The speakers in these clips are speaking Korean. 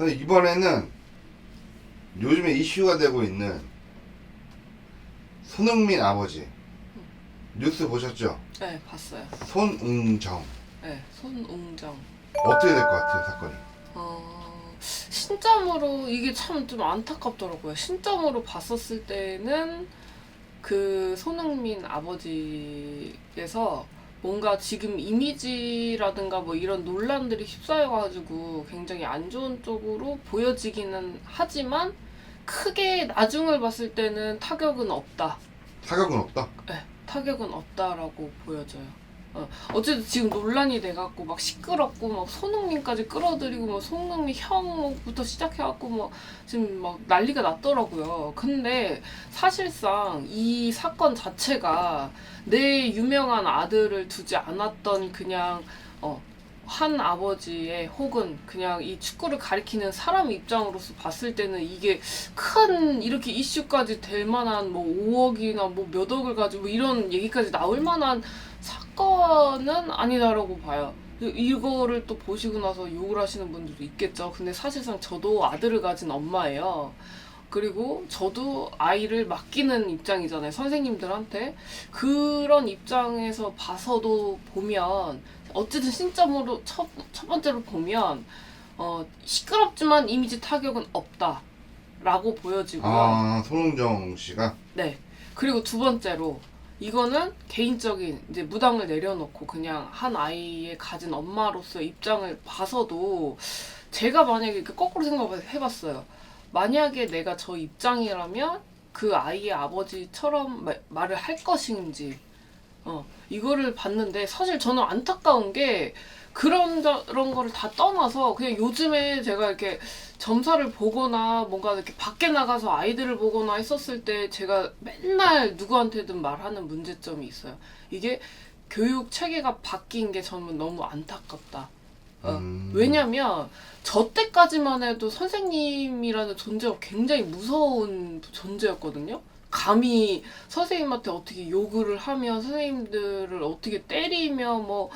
이번에는 요즘에 이슈가 되고 있는 손흥민 아버지 뉴스 보셨죠? 네, 봤어요. 손웅정 네, 손웅정. 어떻게 될 것 같아요 사건이? 어, 신점으로 이게 참 좀 안타깝더라고요. 신점으로 봤었을 때는 그 손흥민 아버지께서 뭔가 지금 이미지라든가 뭐 이런 논란들이 휩싸여가지고 굉장히 안 좋은 쪽으로 보여지기는 하지만 크게 나중을 봤을 때는 타격은 없다. 타격은 없다. 네, 타격은 없다라고 보여져요. 어, 어쨌든 지금 논란이 돼갖고 막 시끄럽고 막 손흥민까지 끌어들이고 뭐 손흥민 형부터 시작해갖고 뭐 지금 막 난리가 났더라고요. 근데 사실상 이 사건 자체가 내 유명한 아들을 두지 않았던 그냥 어, 한 아버지의 혹은 그냥 이 축구를 가리키는 사람 입장으로서 봤을 때는 이게 큰 이렇게 이슈까지 될 만한 뭐 5억이나 뭐 몇 억을 가지고 뭐 이런 얘기까지 나올 만한 사 건은 아니다라고 봐요. 이거를 또 보시고 나서 욕을 하시는 분들도 있겠죠. 근데 사실상 저도 아들을 가진 엄마예요. 그리고 저도 아이를 맡기는 입장이잖아요. 선생님들한테. 그런 입장에서 봐서도 보면, 어쨌든 신점으로 첫, 첫 번째로 보면, 어, 시끄럽지만 이미지 타격은 없다. 라고 보여지고요. 아 손웅정 씨가 네. 그리고 두 번째로 이거는 개인적인 이제 무당을 내려놓고 그냥 한 아이의 가진 엄마로서의 입장을 봐서도 제가 만약에 이렇게 거꾸로 생각을 해봤어요. 만약에 내가 저 입장이라면 그 아이의 아버지처럼 마- 말을 할 것인지 어 이거를 봤는데 사실 저는 안타까운 게 그런 저- 그런 거를 다 떠나서 그냥 요즘에 제가 이렇게 점사를 보거나 뭔가 이렇게 밖에 나가서 아이들을 보거나 했었을 때 제가 맨날 누구한테든 말하는 문제점이 있어요. 이게 교육 체계가 바뀐 게 저는 너무 안타깝다. 어, 음. 왜냐면 저 때까지만 해도 선생님이라는 존재가 굉장히 무서운 존재였거든요. 감히 선생님한테 어떻게 욕을 하며 선생님들을 어떻게 때리며 뭐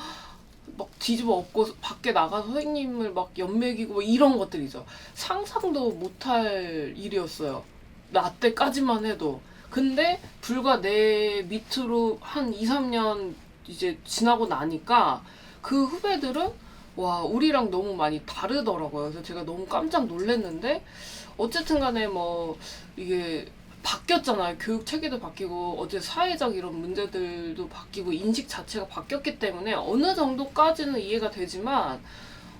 막 뒤집어 엎고 밖에 나가서 선생님을 막 연맥이고 뭐 이런 것들이죠. 상상도 못할 일이었어요. 나 때까지만 해도. 근데 불과 내 밑으로 한 2, 3년 이제 지나고 나니까 그 후배들은 와, 우리랑 너무 많이 다르더라고요. 그래서 제가 너무 깜짝 놀랐는데 어쨌든 간에 뭐 이게 바뀌었잖아요. 교육 체계도 바뀌고 어제 사회적 이런 문제들도 바뀌고 인식 자체가 바뀌었기 때문에 어느 정도까지는 이해가 되지만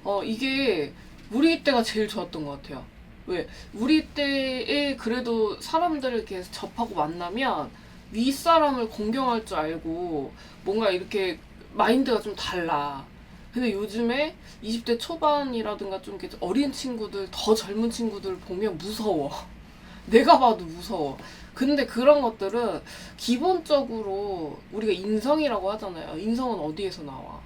어 이게 우리 때가 제일 좋았던 것 같아요. 왜 우리 때에 그래도 사람들을 이렇게 접하고 만나면 윗 사람을 공경할 줄 알고 뭔가 이렇게 마인드가 좀 달라. 근데 요즘에 20대 초반이라든가 좀 어린 친구들, 더 젊은 친구들 보면 무서워. 내가 봐도 무서워. 근데 그런 것들은 기본적으로 우리가 인성이라고 하잖아요. 인성은 어디에서 나와?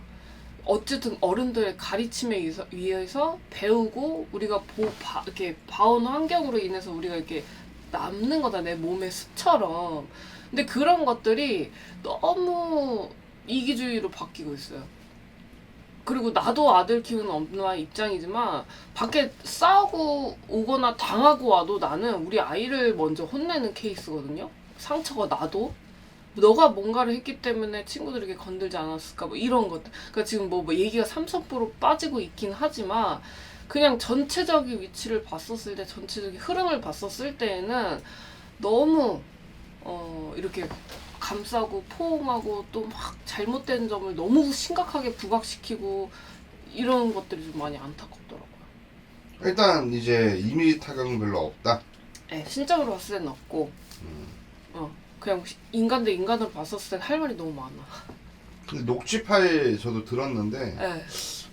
어쨌든 어른들의 가르침에 의해서, 배우고 우리가 보, 봐, 이렇게 봐온 환경으로 인해서 우리가 이렇게 남는 거다 내 몸의 습처럼. 근데 그런 것들이 너무 이기주의로 바뀌고 있어요. 그리고 나도 아들 키우는 엄마 입장이지만 밖에 싸우고 오거나 당하고 와도 나는 우리 아이를 먼저 혼내는 케이스거든요. 상처가 나도. 너가 뭔가를 했기 때문에 친구들에게 건들지 않았을까 뭐 이런 것들. 그러니까 지금 뭐, 뭐 얘기가 삼선포로 빠지고 있긴 하지만 그냥 전체적인 위치를 봤었을 때 전체적인 흐름을 봤었을 때에는 너무 어 이렇게 감싸고 포옹하고 또 막 잘못된 점을 너무 심각하게 부각시키고 이런 것들이 좀 많이 안타깝더라고요. 일단 이제 이미지 타격은 별로 없다. 네, 신적으로 봤을 때는 없고, 음. 어 그냥 인간 대 인간으로 봤었을 때할 말이 너무 많아. 근데 녹취 파일 저도 들었는데 네.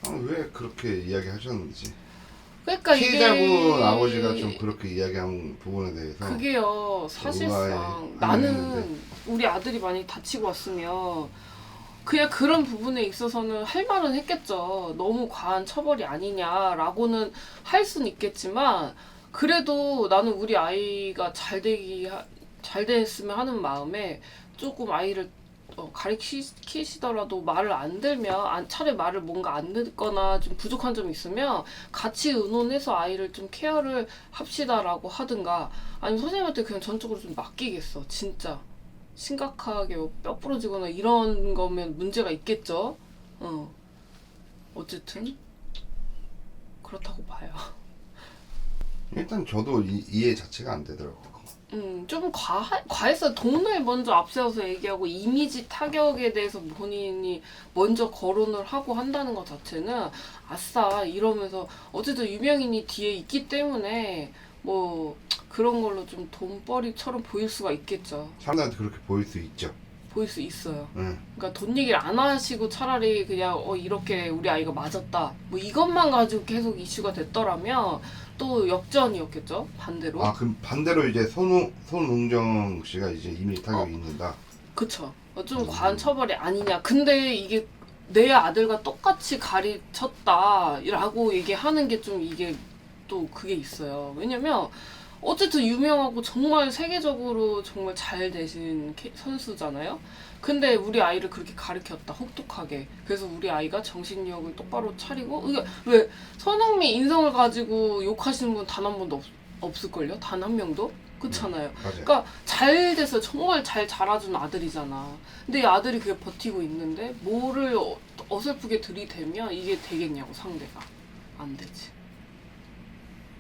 아, 왜 그렇게 이야기하셨는지 그러니까 피해자분 이게 아버지가 좀 그렇게 이야기한 부분에 대해서 그게요 사실상. 나는. 우리 아들이 많이 다치고 왔으면 그냥 그런 부분에 있어서는 할 말은 했겠죠 너무 과한 처벌이 아니냐라고는 할 수는 있겠지만 그래도 나는 우리 아이가 잘 되기 하- 잘 됐으면 하는 마음에 조금 아이를 어, 가르치시더라도 말을 안 들면 안, 차라리 말을 뭔가 안 듣거나 좀 부족한 점이 있으면 같이 의논해서 아이를 좀 케어를 합시다라고 하든가 아니면 선생님한테 그냥 전적으로 좀 맡기겠어. 진짜. 심각하게 뭐뼈 부러지거나 이런 거면 문제가 있겠죠? 어. 어쨌든 그렇다고 봐요. 일단 저도 이, 이해 자체가 안 되더라고요. 음, 좀 과, 과해서 돈을 먼저 앞세워서 얘기하고 이미지 타격에 대해서 본인이 먼저 거론을 하고 한다는 것 자체는 아싸 이러면서 어쨌든 유명인이 뒤에 있기 때문에 뭐 그런 걸로 좀 돈벌이처럼 보일 수가 있겠죠. 사람들한테 그렇게 보일 수 있죠. 보일 수 있어요. 응. 그러니까 돈 얘기를 안 하시고 차라리 그냥 어 이렇게 우리 아이가 맞았다. 뭐 이것만 가지고 계속 이슈가 됐더라면 또 역전이었겠죠. 반대로. 아 그럼 반대로 이제 손웅 손웅정 씨가 이제 이미지 타격이 있는다. 그쵸. 어, 좀 음. 과한 처벌이 아니냐. 근데 이게 내 아들과 똑같이 가르쳤다라고 얘기하는 게 좀 이게 또 그게 있어요. 왜냐면 어쨌든 유명하고 정말 세계적으로 정말 잘 되신 캐- 선수잖아요. 근데 우리 아이를 그렇게 가르쳤다 혹독하게. 그래서 우리 아이가 정신력을 똑바로 차리고 이게 왜 손흥민 인성을 가지고 욕하시는 분 단 한 번도 없, 없을걸요? 단 한 명도? 그렇잖아요. 맞아요. 그러니까 잘 돼서 정말 잘 자라준 아들이잖아. 근데 이 아들이 그게 버티고 있는데 뭐를 어, 어설프게 들이대면 이게 되겠냐고 상대가 안 되지.